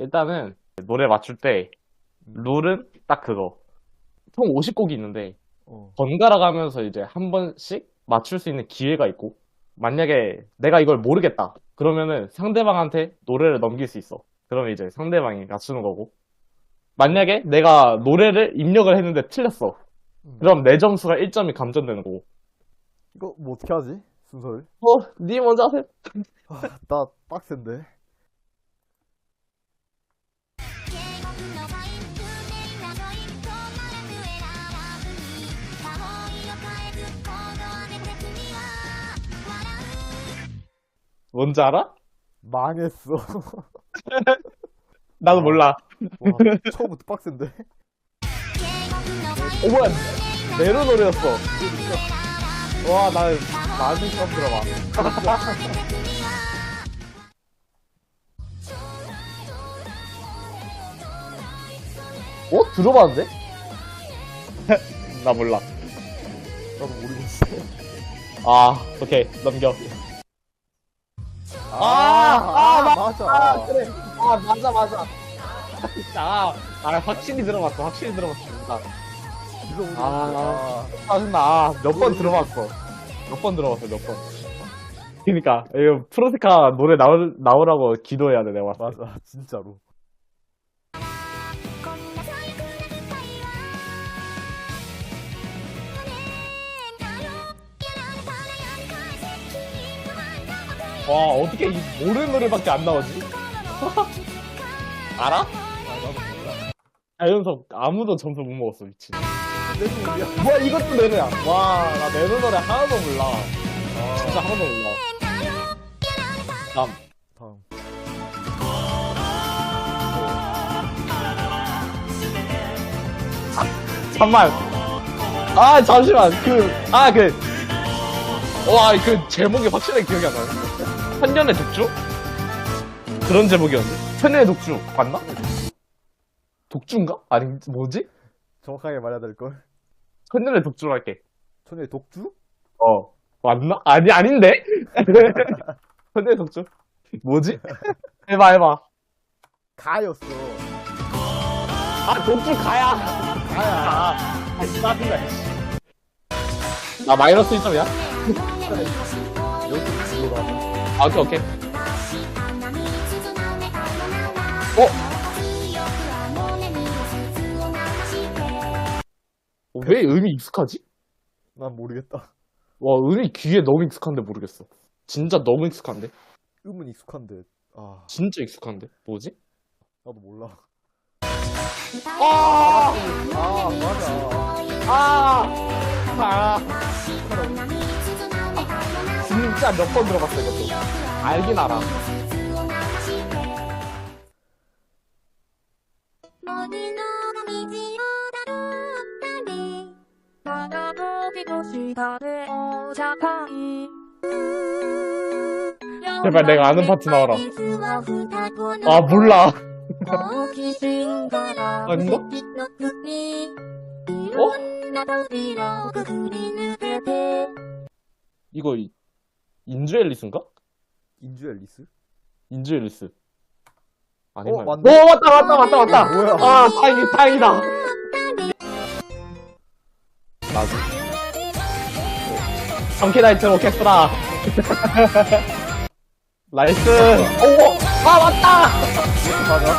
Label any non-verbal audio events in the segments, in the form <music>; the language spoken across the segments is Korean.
일단은 노래 맞출 때 룰은 딱 그거. 총 50곡이 있는데 어. 번갈아 가면서 이제 한 번씩 맞출 수 있는 기회가 있고 만약에 내가 이걸 모르겠다. 그러면은 상대방한테 노래를 넘길 수 있어. 그러면 이제 상대방이 맞추는 거고. 만약에 내가 노래를 입력을 했는데 틀렸어. 음. 그럼 내 점수가 1점이 감점되는 거고. 이거 뭐 어떻게 하지? 순서를? 어, 니 먼저 하세요. 아, 나 빡센데. 뭔지 알아? 망했어. <laughs> 나도 몰라. 와, 처음부터 빡센데. 어, 뭐야. 네로 노래였어. 와, 나 많은 처음 들어봐. 어? 들어봤는데? <laughs> 나 몰라. 나도 모르겠어. 아, 오케이. 넘겨. 아, 아, 마- 맞아. 아, 그래. 아, 맞아, 맞아. 아, 아, 확실히 들어봤어. 확실히 들어봤어. 나. 이거 모르겠어. 아. 짜증나. 아, 몇 번 들어봤어. 몇 번 들어봤어, 몇 번. 그니까, 이거 프로세카 노래 나올, 나오라고 기도해야 돼, 내가 때. 맞아, 진짜로. 와, 어떻게 이 모르는 노래밖에 안 나오지? <laughs> 알아? 아, 몰라. 아, 아무도 점수 못 먹었어, 미친. 뭐야, 이것도 내노야. 와, 나 내노 노래 하나도 몰라. 아, 진짜 하나도 몰라. 다음. 다음. 잠만. 아, 잠시만. 그, 아, 그. 와, 그 제목이 확실하게 기억이 안 나네. 천년의 독주? 그런 제목이었는데? 천년의 독주. 맞나? 독주인가? 아니, 뭐지? 정확하게 말해야 될걸. 천년의 독주로 할게. 천의 독주? 어. 맞나? 아니, 아닌데? <laughs> 천년의 독주? 뭐지? 해봐, 해봐. 가였어. 아, 독주 가야. 가야. 아, 짜증나, 씨. 나 마이너스 1점이야? <laughs> 여기 이거다. 아, 오케이, 오케이. 어? 왜 음이 익숙하지? 난 모르겠다. 와, 음이 귀에 너무 익숙한데 모르겠어. 진짜 너무 익숙한데? 음은 익숙한데. 아, 진짜 익숙한데? 뭐지? 나도 몰라. 아! 아, 맞아. 아! 아! 진짜 몇 번 들어봤어 이것도. 알긴 알아. 제발 내가 아는 파트 나와라. 아 몰라. 아닌가? 어? 이거 인주 앨리스인가? 인주 앨리스? 인주 앨리스. 아닌가? 어, 맞네. 오, 맞다, 맞다, 맞다, 맞다. 뭐야? 아, 다행이, 다행이다. 나도. 정키나이트 오케스트라. <laughs> 나이스. 오, 아, 맞다! 맞아.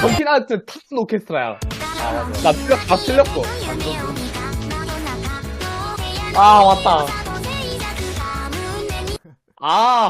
정키나이트 탑슨 오케스트라야. 나 틀렸, 다 틀렸어. 아, 맞다. 아,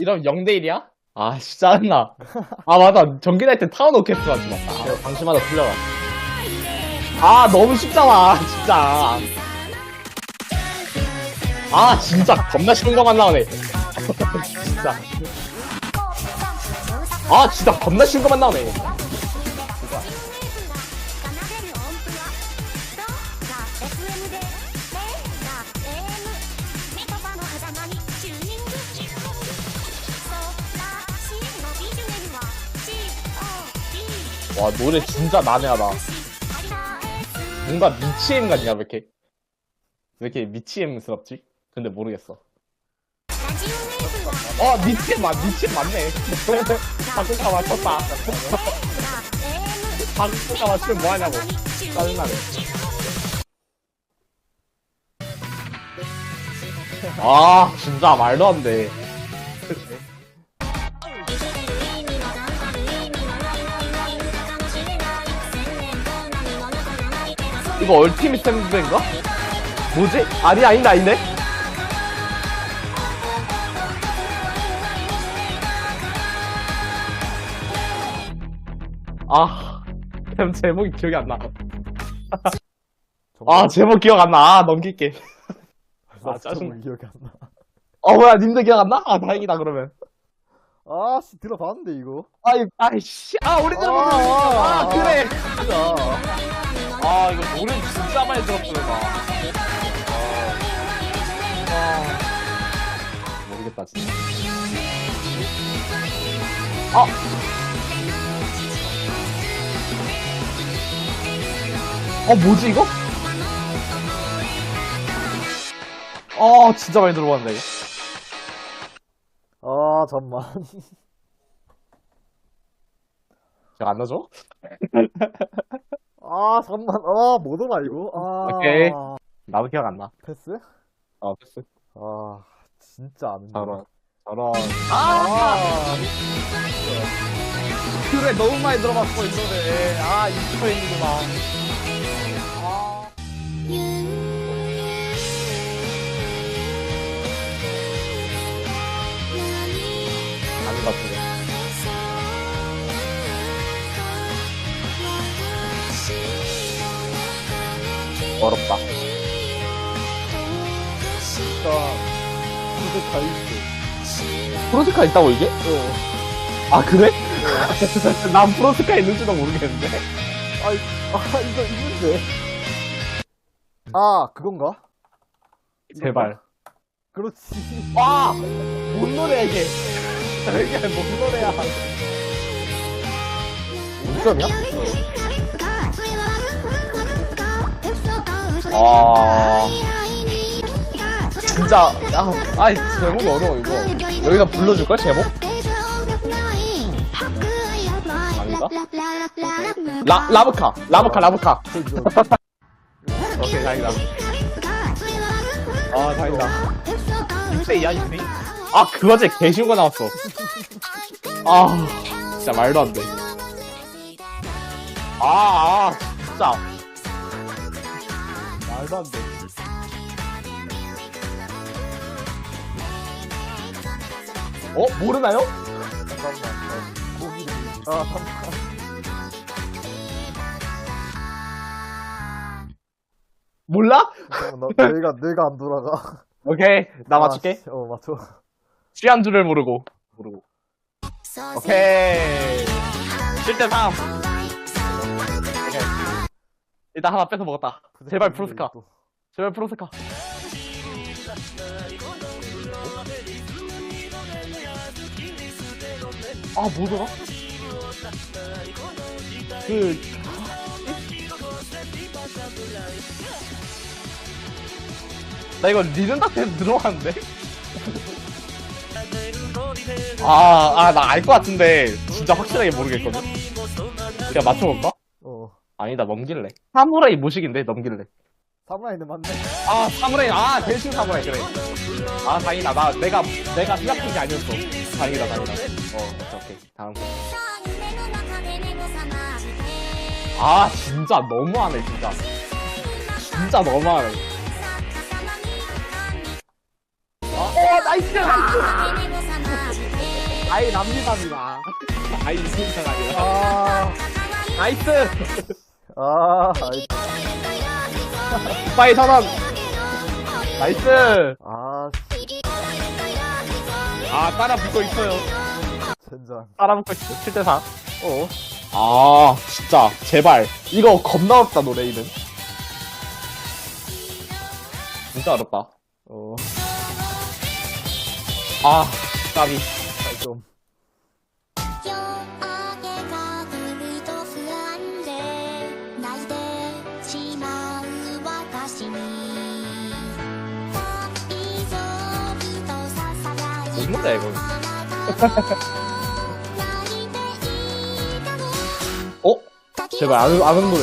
이러면 0대1이야? 아, 씨, 짜증나. <laughs> 아, 맞아. 전기나이트 타운 오케스트라지, 맞다. 내가 방심하다 틀려라. 아, 너무 쉽잖아, 진짜. 아, 진짜. 겁나 쉬운 거만 나오네. <laughs> 진짜. 아, 진짜 겁나 쉬운 거만 나오네. 와, 노래 진짜 난해하다. 뭔가 미치엠 같냐, 왜 이렇게. 왜 이렇게 미치엠스럽지? 근데 모르겠어. 어, 니친 맞, 니친 맞네. 바꾸가 맞췄다. 바꾸가 맞추면 뭐하냐고. 짜증나네. 아, 진짜 말도 안 돼. 이거 얼티밋 샌드인가? 뭐지? 아니, 아닌데, 아닌데? 아, 참 제목이 기억이 안 나. 아, 제목 기억 안 나. 아, 넘길게. 아, 아. 짜증나 기억이 안 나 어, 뭐야, 님들 기억 안 나? 아, 다행이다, 그러면. 아 씨 들어봤는데 이거 아이, 아이씨. 아, 우리 들어보 아, 아, 아, 그래. 진짜 아, 이거 노래 진짜 많이 들었구나. 아, 모르겠다, 진짜. 아! 어, 뭐지, 이거? 아, 진짜 많이 들어봤네, 이거. 아 잠만 기억 안 나죠? <laughs> 아 잠만 아 뭐더라 이거 아 오케이. 나도 기억 안 나. 패스 어, 패스. 아 진짜 안 저런, 저런. 아 그래, 너무 많이 들어봤어, 이 노래. 아, 이거 있는구나. 프로스카 있다고, 이게? 어 아, 그래? <laughs> 난 프로스카 있는지도 모르겠는데. 아, 이- 아 이거 있는데 아 그건가? 제발. 그렇지 와! 뭔 노래야, 이게? 이게 뭔 노래야? 5점이야? 아. 진짜, 야, 아이, 제목이 어려워, 이거. 여기다 불러줄걸, 제목? 아닌가? 라, 라브카. 라브카, 라브카. 오케이, 다행이다. 아, 다행이다. 6대 2야, 6대2? 아, 그거지, 개쉬운 거 나왔어. 아, 진짜 말도 안 돼. 아, 아, 진짜. 말도 안 돼. 어? 모르나요? 잠깐만 고기 아 잠깐 몰라? 잠깐만 나 뇌가 뇌가 안 돌아가 오케이, 나 맞출게. 아, 씨, 어 맞춰 취한 줄을 모르고. 모르고. 오케이. 7대 3. 오케이. 일단 하나 뺏어 먹었다. 제발 프로스카. 또. 제발 프로스카. 아, 뭐더라? 그, 나 이거 리듬 닥터에서 들어왔는데? 아, 아, 나 알 것 같은데, 진짜 확실하게 모르겠거든? 그냥 맞춰볼까? 어 아니다, 넘길래. 사무라이 모식인데, 넘길래. 사무라이는 맞네 아, 사무라이, 아, 대신 사무라이, 그래. 아, 다행이다. 나, 내가, 내가 생각한 게 아니었어. 다행이다, 다행이다. 어, 오케이. 다음 거. 아, 진짜 너무하네, 진짜. 진짜 너무하네. 어, 나이스, 나이스! 아이, 남미답니다. <laughs> 아이, 진짜 아니라. 아 나이스! <laughs> 아, 아이, 빠이 선언! 나이스! 아, 아, 따라 붙고 있어요. 젠장. 사람 그 꼴 7대4. 어. 아 진짜. 제발. 이거 겁나 어렵다 노래 이름 진짜 어렵다. 어, 아 까비. 아, 좀. 뭔가 이거 <laughs> 제발 아는, 아는 노래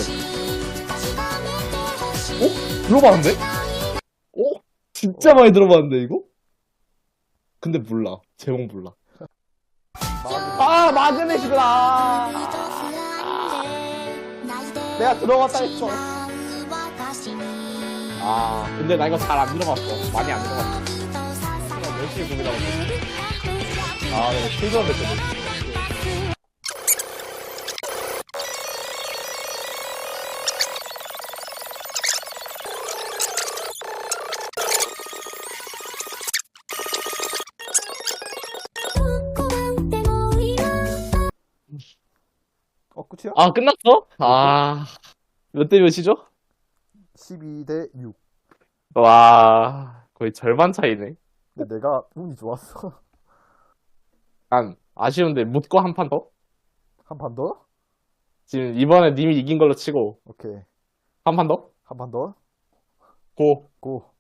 어? 들어봤는데? 어? 진짜 많이 들어봤는데 이거? 근데 몰라 제목 몰라 아 마그넷이구나 내가 들어봤다 했어 아 근데 나 이거 잘 안 들어봤어 많이 안 들어봤어 그냥 열심히 고민하고 있어 아 실전 됐거 아 끝났어? 아 몇 대 몇이죠? 12대 6. 와 거의 절반 차이네 근데 내가 운이 좋았어. 난 아쉬운데 묻고 한 판 더? 한 판 더? 지금 이번에 님이 이긴 걸로 치고 오케이. 한 판 더? 한 판 더? 고 고.